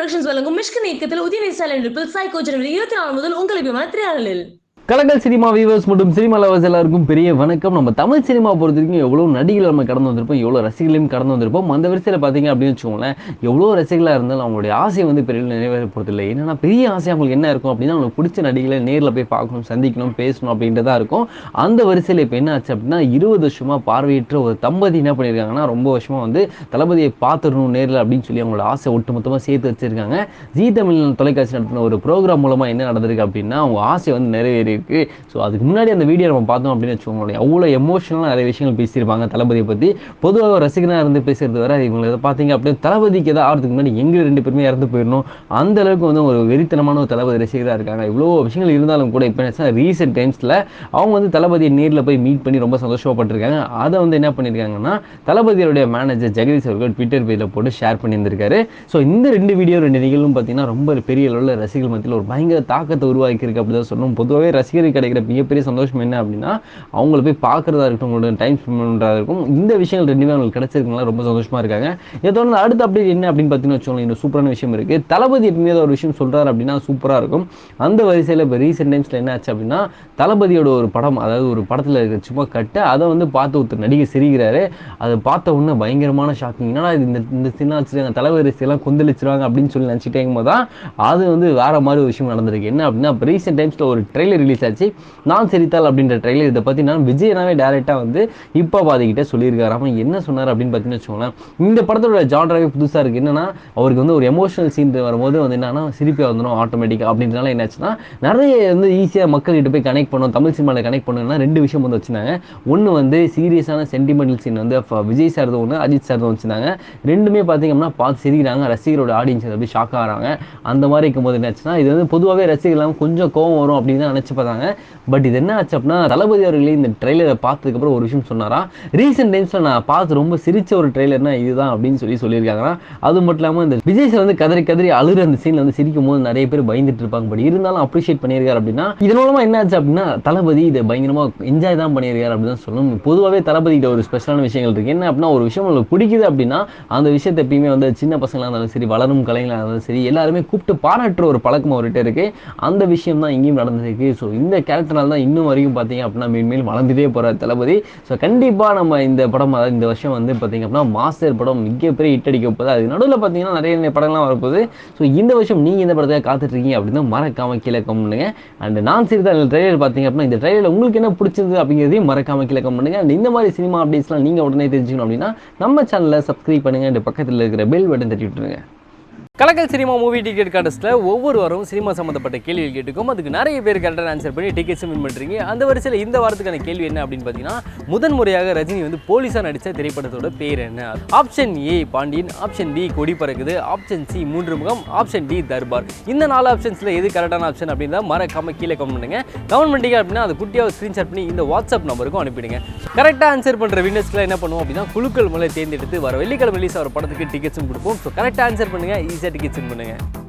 Productions வழங்கும் மிஷ்கன் இயக்கத்தில் உதயநிதி ஸ்டாலின் நடிப்பில் சாய்கோ ஜனவரி இருபத்தி நாலு முதல் உங்கள் விமான திரையாடலில் கலக்கல் சினிமா வியூவர்ஸ் மற்றும் சினிமா லவர்ஸ் எல்லாருக்கும் பெரிய வணக்கம். நம்ம தமிழ் சினிமா பொறுத்த வரைக்கும் எவ்வளோ நடிகள் நம்ம கடந்து வந்திருப்போம் எவ்வளோ ரசிகர்களையும் கடந்து வந்திருப்போம். அந்த வரிசையில் பார்த்தீங்க அப்படின்னு வச்சுக்கோங்களேன் எவ்வளோ ரசிகர்களாக இருந்தாலும் அவங்களுடைய ஆசை வந்து பெரிய நிறைவேற போகிறதில்லை என்னென்னா பெரிய ஆசை அவங்களுக்கு என்ன இருக்கும் அப்படின்னா அவங்களுக்கு பிடிச்ச நடிகளை நேரில் போய் பார்க்கணும் சந்திக்கணும் பேசணும் அப்படின்றதா இருக்கும். அந்த வரிசையில் இப்போ என்ன ஆச்சு அப்படின்னா இருபது வருஷமாக பார்வையற்ற ஒரு தம்பதி என்ன பண்ணியிருக்காங்கன்னா ரொம்ப வருஷமாக வந்து தளபதியை பார்த்துடணும் நேரில் அப்படின்னு சொல்லி அவங்களோட ஆசை ஒட்டுமொத்தமாக சேர்த்து வச்சுருக்காங்க. ஜி தமிழ் தொலைக்காட்சி நடத்தின ஒரு ப்ரோக்ராம் மூலமாக என்ன நடந்திருக்கு அப்படின்னா அவங்க ஆசை வந்து நிறைவேறி இருக்கு. ஸோ அதுக்கு முன்னாடி அந்த வீடியோ நம்ம பார்த்தோம் அப்படின்னு வச்சுக்கோங்களேன். அவ்வளோ எமோஷனலாக நிறைய விஷயங்கள் பேசியிருப்பாங்க தளபதியை பற்றி பொதுவாக ரசிகனாக இருந்து பேசுறது வர இவங்க இதை பார்த்தீங்க அப்படின்னா தளபதிக்கு ஏதாவது ஆகிறதுக்கு முன்னாடி எங்கே ரெண்டு பேருமே இறந்து போயிடணும். அந்த அளவுக்கு வந்து ஒரு வெறித்தனமான ஒரு தளபதி ரசிகராக இருக்காங்க. இவ்வளோ விஷயங்கள் இருந்தாலும் கூட இப்போ என்ன ரீசெண்ட் டைம்ஸில் அவங்க வந்து தளபதியை நேரில் போய் மீட் பண்ணி ரொம்ப சந்தோஷப்பட்டிருக்காங்க. அதை வந்து என்ன பண்ணியிருக்காங்கன்னா தளபதியோடைய மேனேஜர் ஜெகதீஷ் அவர்கள் ட்விட்டர் பேஜில் போட்டு ஷேர் பண்ணியிருந்திருக்காரு. ஸோ இந்த ரெண்டு வீடியோ ரெண்டு நிகழ்வும் பார்த்தீங்கன்னா ரொம்ப பெரிய அளவில் ரசிகர்கள் மத்தியில் ஒரு பயங்கர தாக்கத்தை உருவாக்கியிருக்கு அப்படி தான் சொல்லணும். பொதுவாகவே ரசிகருக்கு கிடைக்கிற மிகப்பெரிய சந்தோஷம் என்ன அப்படின்னா அவங்கள போய் பார்க்குறதா இருக்கட்டும் உங்களோட டைம் ஸ்பெண்ட் பண்ணுறதா இருக்கும் இந்த விஷயங்கள் ரெண்டுமே அவங்களுக்கு கிடைச்சிருக்கலாம் ரொம்ப சந்தோஷமாக இருக்காங்க. இதை தொடர்ந்து அடுத்த அப்டேட் என்ன அப்படின்னு பார்த்தீங்கன்னா வச்சுக்கோங்களேன் இந்த சூப்பரான விஷயம் இருக்குது தளபதி எப்பவுமே ஒரு விஷயம் சொல்கிறாரு அப்படின்னா சூப்பராக இருக்கும். அந்த வரிசையில் இப்போ ரீசெண்ட் டைம்ஸில் என்ன ஆச்சு அப்படின்னா தளபதியோட ஒரு படம் அதாவது ஒரு படத்தில் இருக்கிற சும்மா கட்டு அதை வந்து பார்த்து ஒருத்தர் நடிகர் சிரிக்கிறாரு. அதை பார்த்த உடனே பயங்கரமான ஷாக்கிங் என்னன்னா இது இந்த இந்த சின்ன வச்சுருக்காங்க தலைவரிசையெல்லாம் கொந்தளிச்சிருவாங்க அப்படின்னு சொல்லி நினச்சிட்டே போது தான் அது வந்து வேறு மாதிரி ஒரு விஷயம் நடந்திருக்கு. என்ன அப்படின்னா இப்போ ரீசெண்ட் டைம்ஸில் ஒரு ட்ரெய்லர் ரிலீஸ் ஆச்சு. நான் சிரித்தால் அப்படின்ற ட்ரெய்லர் இதை பற்றி நான் விஜயனாவே டேரெக்டாக வந்து இப்போ பாதிக்கிட்டே சொல்லியிருக்காரு. அவன் என்ன சொன்னார் அப்படின்னு பார்த்தீங்கன்னு வச்சுக்கோங்களேன். இந்த படத்தோட ஜான்ராவே புதுசாக இருக்குது என்னன்னா அவருக்கு வந்து ஒரு எமோஷனல் சீன் வரும்போது வந்து என்னன்னா சிரிப்பே வந்துடும் ஆட்டோமேட்டிக்காக அப்படின்றனால என்னாச்சுன்னா நிறைய வந்து ஈஸியாக மக்கள்கிட்ட போய் கனெக்ட் பண்ணும் தமிழ் சினிமாவில் கனெக்ட் பண்ணணும்னா ரெண்டு விஷயம் வந்து வச்சுருந்தாங்க. ஒன்று வந்து சீரியஸான சென்டிமெண்டல் சீன் வந்து விஜய் சார் ஒன்று அஜித் சார் வச்சுருந்தாங்க. ரெண்டுமே பார்த்தீங்கன்னா பார்த்து சிரிக்கிறாங்க. ரசிகரோட ஆடியன்ஸ் அப்படி ஷாக் ஆகிறாங்க. அந்த மாதிரி இருக்கும்போது என்னாச்சுன்னா இது வந்து பொதுவாகவே ரசிகர்கள் கொஞ்சம் கோவம் வரும் அப்படின்னு நினச்சி பார்த்தாங்க. பட் இது என்ன ஆச்சு அப்படின்னா தளபதி அவர்களே இந்த ட்ரெய்லரை பார்த்ததுக்கப்புறம் ஒரு விஷயம் சொன்னாரா? ரீசெண்ட் டைம்ஸில் நான் பார்த்து ரொம்ப சிரிச்ச ஒரு ட்ரெய்லர்னா இதுதான் அப்படின்னு சொல்லி சொல்லியிருக்காங்கன்னா அது மட்டும் இல்லாமல் இந்த விஜய் சார் வந்து கதறி கதறி அழுகிற அந்த சீனில் வந்து சிரிக்கும் போது நிறைய பேர் பயந்துட்டு இருப்பாங்க. பட் இருந்தாலும் அப்ரிஷியேட் பண்ணியிருக்காரு அப்படின்னா இதன் மூலமாக என்ன ஆச்சு அப்படின்னா தளபதி இதை பயங்கரமாக என்ஜாய் தான் பண்ணியிருக்காரு அப்படின்னு தான் சொல்லணும். பொதுவாகவே தளபதிகிட்ட ஒரு ஸ்பெஷலான விஷயங்கள் இருக்குது என்ன அப்படின்னா ஒரு விஷயம் உங்களுக்கு பிடிக்குது அப்படின்னா அந்த விஷயத்தை எப்பயுமே வந்து சின்ன பசங்களாக இருந்தாலும் சரி வளரும் கலைகளாக இருந்தாலும் சரி எல்லாருமே கூப்பிட்டு பாராட்டுற ஒரு பழக்கம் அவர்கிட்ட இருக்கு. அந்த விஷயம் தான் இங்கேயும் நடந்திருக்கு. ஸோ இந்த கேரக்டர்னால தான் இன்னும் வரைக்கும் பார்த்தீங்க அப்படின்னா மேன்மேல் வளர்ந்துட்டே போகிற தளபதி. ஸோ கண்டிப்பாக நம்ம இந்த படம் அதாவது இந்த வருஷம் வந்து பார்த்தீங்க அப்படின்னா மாஸ்டர் படம் மிகப்பெரிய ஹிட் அடிக்க போகுது. அது நடுவில் பார்த்தீங்கன்னா நிறைய நிறைய படங்கள்லாம் வரப்போகுது. ஸோ இந்த வருஷம் நீங்கள் இந்த படத்தை காத்துட்ருக்கீங்க அப்படின்னா மறக்காம கீழே கம் பண்ணுங்க. அண்ட் நான் சிறிது ட்ரெய்லர் பார்த்தீங்க அப்படின்னா இந்த ட்ரெய்லர் உங்களுக்கு என்ன பிடிச்சிருந்தது அப்படிங்கிறதையும் மறக்காம கீழே கம் பண்ணுங்க. அண்ட் இந்த மாதிரி சினிமா அப்டேட்ஸ்லாம் நீங்கள் உடனே தெரிஞ்சுக்கணும் அப்படின்னா நம்ம சேனலை சப்ஸ்கிரைப் பண்ணுங்க. அண்ட் பக்கத்தில் இருக்கிற பெல் பட்டன் தட்டி விட்டுருங்க. கலக்கல் சினிமா மூவி டிக்கெட் கார்டஸில் ஒவ்வொரு வாரம் சினிமா சம்மந்தப்பட்ட கேள்விகள் கேட்டுக்கும். அதுக்கு நிறைய பேர் கரெக்டாக ஆன்சர் பண்ணி டிக்கெட்ஸும் வின் பண்ணுறீங்க அந்த வரிசையில் இந்த வாரத்துக்கான கேள்வி என்ன அப்படின்னு பார்த்தீங்கன்னா முதன் முறையாக ரஜினி வந்து போலீஸாக நடித்த திரைப்படத்தோட பேர் என்ன? Option A Pandian. Option B Kodi Parakkuthu. Option C Moondru Mugam. Option D Darbar. இந்த நாலு ஆப்ஷன்ஸில் எது கரெக்டான ஆப்ஷன் அப்படின்னா மறக்காம கீழே கமெண்ட் பண்ணுங்க. கமெண்ட் பண்ணிட்டீங்க அப்படின்னா அது குட்டியாக ஸ்க்ரீன்ஷாட் பண்ணி இந்த வாட்ஸ்அப் நம்பருக்கும் அனுப்பிடுங்க. கரெக்டாக ஆன்சர் பண்ணுற வின்னர்ஸ்க்குலாம் என்ன பண்ணுவோம் அப்படின்னா குழுக்கள் மூலம் தேர்ந்தெடுத்து வர வெள்ளிக்கிழமை ரிலீஸ் ஆகிற படத்துக்கு டிக்கெட்ஸும் கொடுப்போம். ஸோ கரெக்டாக ஆன்சர் பண்ணுங்கள் ஈஸியாக டிக்கெட்ஸ் பண்ணுங்கள்